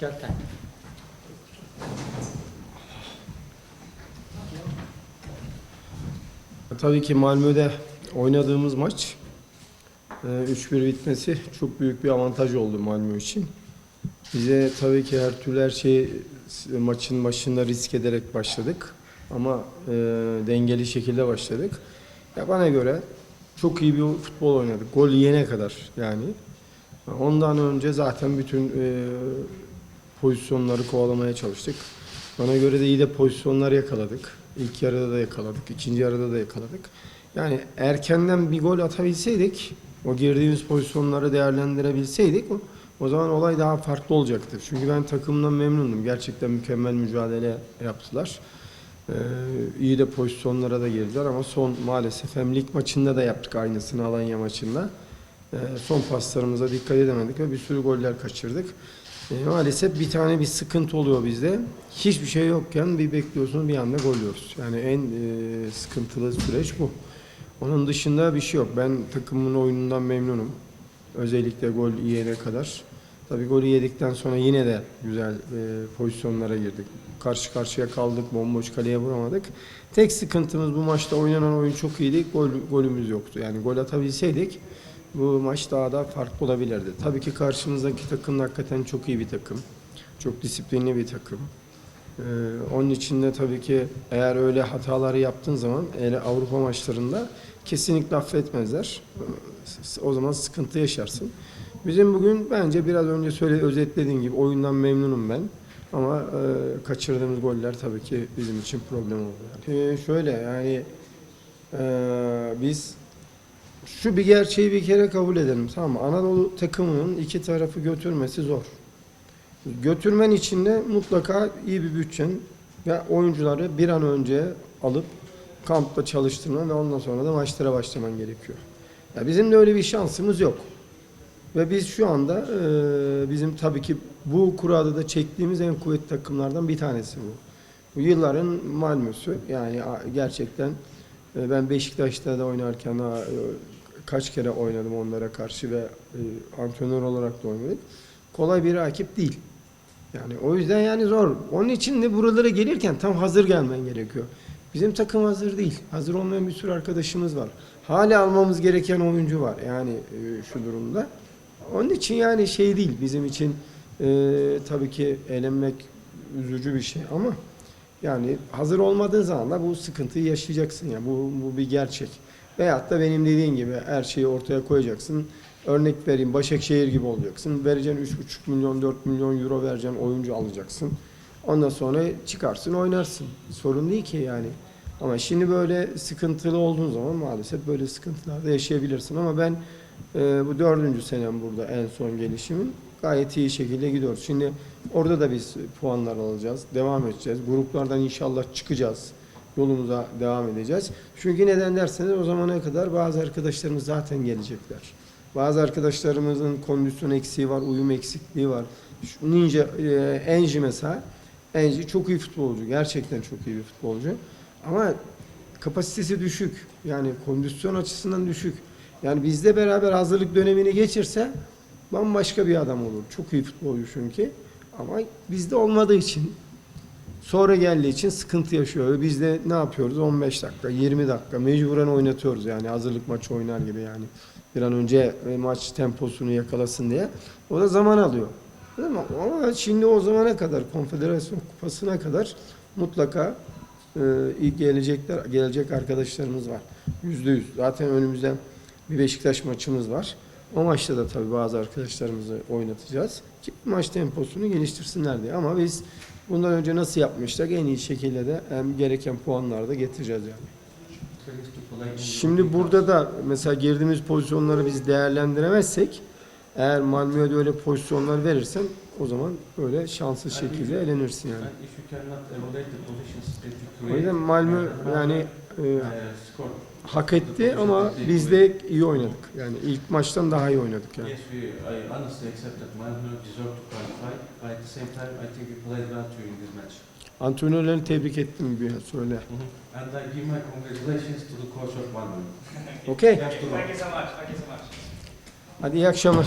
Sen. Tabii ki Malmö'de oynadığımız maç e, 3-1 bitmesi çok büyük bir avantaj oldu Malmö için. Bize tabii ki her türlü her şeyi s- maçın başında risk ederek başladık. Ama e, dengeli şekilde başladık. Ya bana göre çok iyi bir futbol oynadık. Gol yiyene kadar yani. Ondan önce zaten bütün e, pozisyonları kovalamaya çalıştık. Bana göre de iyi de pozisyonlar yakaladık. İlk yarıda da yakaladık, ikinci yarıda da yakaladık. Yani erkenden bir gol atabilseydik, o girdiğimiz pozisyonları değerlendirebilseydik o, o zaman olay daha farklı olacaktı. Çünkü ben takımdan memnundum. Gerçekten mükemmel mücadele yaptılar. Ee, iyi de pozisyonlara da girdiler ama son maalesef hem lig maçında da yaptık aynısını Alanya maçında. Ee, son paslarımıza dikkat edemedik ve bir sürü goller kaçırdık. Ee, maalesef bir tane bir sıkıntı oluyor bizde. Hiçbir şey yokken bir bekliyorsun bir anda gol yiyoruz. Yani en e, sıkıntılı süreç bu. Onun dışında bir şey yok. Ben takımın oyunundan memnunum. Özellikle gol yiyene kadar. Tabii golü yedikten sonra yine de güzel e, pozisyonlara girdik. Karşı karşıya kaldık, bomboş kaleye vuramadık. Tek sıkıntımız bu maçta oynanan oyun çok iyiydi. Gol, golümüz yoktu. Yani gol atabilseydik bu maç daha da farklı olabilirdi. Tabii ki karşımızdaki takım hakikaten çok iyi bir takım. Çok disiplinli bir takım. Ee, onun için de tabii ki eğer öyle hataları yaptığın zaman eğer Avrupa maçlarında kesinlikle affetmezler. Ee, O zaman sıkıntı yaşarsın. Bizim bugün bence biraz önce söyle özetlediğin gibi oyundan memnunum ben. Ama e, kaçırdığımız goller tabii ki bizim için problem oldu. Yani. Ee, şöyle yani e, biz şu bir gerçeği bir kere kabul edelim tamam mı? Anadolu takımının iki tarafı götürmesi zor. Götürmen için de mutlaka iyi bir bütçen ve oyuncuları bir an önce alıp kampta çalıştırman ve ondan sonra da maçlara başlaman gerekiyor. Ya bizim de öyle bir şansımız yok. Ve biz şu anda e, bizim tabii ki bu kurada da çektiğimiz en kuvvetli takımlardan bir tanesi bu. Bu yılların Malmö'sü yani gerçekten ben Beşiktaş'ta da oynarken kaç kere oynadım onlara karşı ve e, antrenör olarak da oynadık. Kolay bir rakip değil. Yani o yüzden yani zor. Onun için de buralara gelirken tam hazır gelmen gerekiyor. Bizim takım hazır değil. Hazır olmayan bir sürü arkadaşımız var. Hala almamız gereken oyuncu var yani e, şu durumda. Onun için yani şey değil bizim için e, tabii ki elenmek üzücü bir şey ama yani hazır olmadığın zaman da bu sıkıntıyı yaşayacaksın ya bu, bu bir gerçek. Veyahut da benim dediğim gibi her şeyi ortaya koyacaksın. Örnek vereyim Başakşehir gibi olacaksın. Vereceksin 3,5 milyon 4 milyon euro vereceksin oyuncu alacaksın. Ondan sonra çıkarsın oynarsın. Sorun değil ki yani. Ama şimdi böyle sıkıntılı olduğun zaman maalesef böyle sıkıntılarda yaşayabilirsin. Ama ben e, bu dördüncü senem burada en son gelişimin gayet iyi şekilde gidiyoruz. Şimdi orada da biz puanlar alacağız. Devam edeceğiz. Gruplardan inşallah çıkacağız. Yolumuza devam edeceğiz. Çünkü neden derseniz o zamana kadar bazı arkadaşlarımız zaten gelecekler. Bazı arkadaşlarımızın kondisyon eksiği var, uyum eksikliği var. Şu Ninja, e, Enji mesela. Enji çok iyi futbolcu. Gerçekten çok iyi bir futbolcu. Ama kapasitesi düşük. Yani kondisyon açısından düşük. Yani bizle beraber hazırlık dönemini geçirse bambaşka bir adam olur. Çok iyi futbolcu çünkü. Ama bizde olmadığı için sonra geldiği için sıkıntı yaşıyor. Biz de ne yapıyoruz? 15 dakika, 20 dakika mecburen oynatıyoruz yani hazırlık maçı oynar gibi yani. Bir an önce e, maç temposunu yakalasın diye. O da zaman alıyor. Değil mi? Ama şimdi o zamana kadar konfederasyon kupasına kadar mutlaka e, ilk gelecekler gelecek arkadaşlarımız var. Yüzde yüz. Zaten önümüzde bir Beşiktaş maçımız var. O maçta da tabii bazı arkadaşlarımızı oynatacağız. Ki maç temposunu geliştirsinler diye. Ama biz bundan önce nasıl yapmıştık en iyi şekilde de hem gereken puanları da getireceğiz yani. Şimdi burada da mesela girdiğimiz pozisyonları biz değerlendiremezsek eğer Malmö'ye de öyle pozisyonlar verirsen o zaman böyle şanssız şekilde elenirsin yani. O yüzden Malmö yani e, score. hak etti ama biz de iyi oynadık. Yani ilk maçtan daha iyi oynadık yani. Yes, we, I honestly accept that Malmö deserve to qualify, but at the same time, I think we played well during this match. Antrenörlerini tebrik ettim bir söyle. And I give my congratulations to the coach of Malmö. To Thank you so much. Thank you so much. Hadi iyi akşamlar.